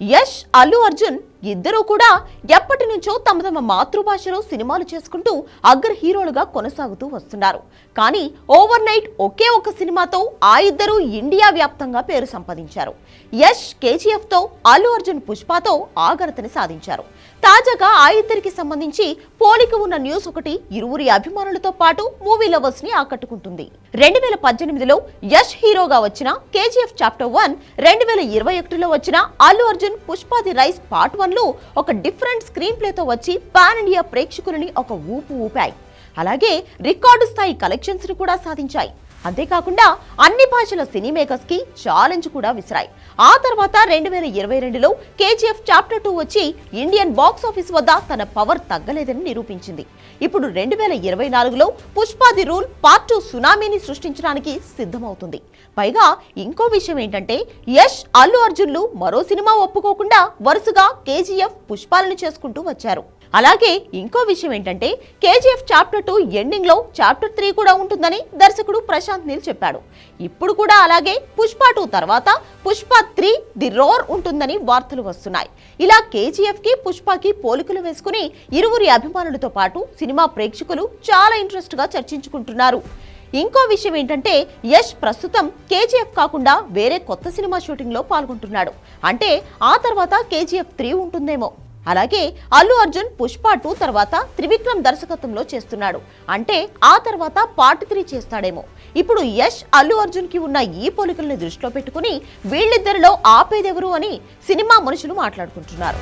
యష్ అల్లు అర్జున్ ఇద్దరూ కూడా ఎప్పటి నుంచో తమ తమ మాతృభాషలో సినిమాలు చేసుకుంటూ అగ్ర హీరోలుగా కొనసాగుతూ వస్తున్నారు. కానీ ఓవర్ నైట్ ఒకే ఒక సినిమాతో ఆ ఇద్దరు ఇండియా వ్యాప్తంగా పేరు సంపాదించారు. యష్ కేజీఎఫ్తో అల్లు అర్జున్ పుష్పతో ఆగరతని సాధించారు. తాజాగా ఆ ఇద్దరికి సంబంధించి పోలిక ఉన్న న్యూస్ ఒకటి ఇరువురి అభిమానులతో పాటు మూవీ లవర్స్ని ఆకట్టుకుంటుంది. రెండు వేల పద్దెనిమిదిలో యష్ హీరోగా వచ్చిన కేజీఎఫ్ చాప్టర్ వన్ రెండు వేల ఇరవై ఒకటిలో వచ్చిన Allu Arjun Pushpa the rise part one లో ఒక డిఫరెంట్ స్క్రీన్ ప్లేతో వచ్చి పాన్ ఇండియా ప్రేక్షకులని ఒక ఊపు ఊపాయి. అలాగే రికార్డు స్థాయి కలెక్షన్స్ని కూడా సాధించాయి. అంతేకాకుండా అన్ని భాషల సినీ మేకర్స్కి ఛాలెంజ్ కూడా విసిరాయి. ఆ తర్వాత రెండు వేల ఇరవై రెండులో కేజీఎఫ్ చాప్టర్ టూ వచ్చి ఇండియన్ బాక్స్ ఆఫీస్ వద్ద తన పవర్ తగ్గలేదని నిరూపించింది. ఇప్పుడు రెండు వేల ఇరవై నాలుగులో పుష్పాది రూల్ పార్ట్ టూ సునామీని సృష్టించడానికి సిద్ధమవుతుంది. పైగా ఇంకో విషయం ఏంటంటే యష్ అల్లు అర్జున్లు మరో సినిమా ఒప్పుకోకుండా వరుసగా కేజీఎఫ్ పుష్పాలను చేసుకుంటూ వచ్చారు. అలాగే ఇంకో విషయం ఏంటంటే కేజీఎఫ్ చాప్టర్ టూ ఎండింగ్లో చాప్టర్ త్రీ కూడా ఉంటుందని దర్శకుడు ప్రశాంత్ నీల్ చెప్పాడు. ఇప్పుడు కూడా అలాగే పుష్ప టూ తర్వాత పుష్ప త్రీ ది రోర్ ఉంటుందని వార్తలు వస్తున్నాయి. ఇలా కేజీఎఫ్కి పుష్పకి పోలికలు వేసుకుని ఇరువురి అభిమానులతో పాటు సినిమా ప్రేక్షకులు చాలా ఇంట్రెస్ట్గా చర్చించుకుంటున్నారు. ఇంకో విషయం ఏంటంటే యష్ ప్రస్తుతం కేజీఎఫ్ కాకుండా వేరే కొత్త సినిమా షూటింగ్లో పాల్గొంటున్నాడు. అంటే ఆ తర్వాత కేజీఎఫ్ త్రీ ఉంటుందేమో. అలాగే అల్లు అర్జున్ పుష్ప టూ తర్వాత త్రివిక్రమ్ దర్శకత్వంలో చేస్తున్నాడు. అంటే ఆ తర్వాత పార్ట్ త్రీ చేస్తాడేమో. ఇప్పుడు యష్ అల్లు అర్జున్కి ఉన్న ఈ పోలికల్ని దృష్టిలో పెట్టుకుని వీళ్ళిద్దరిలో ఆపేదెవరు అని సినిమా మనుషులు మాట్లాడుకుంటున్నారు.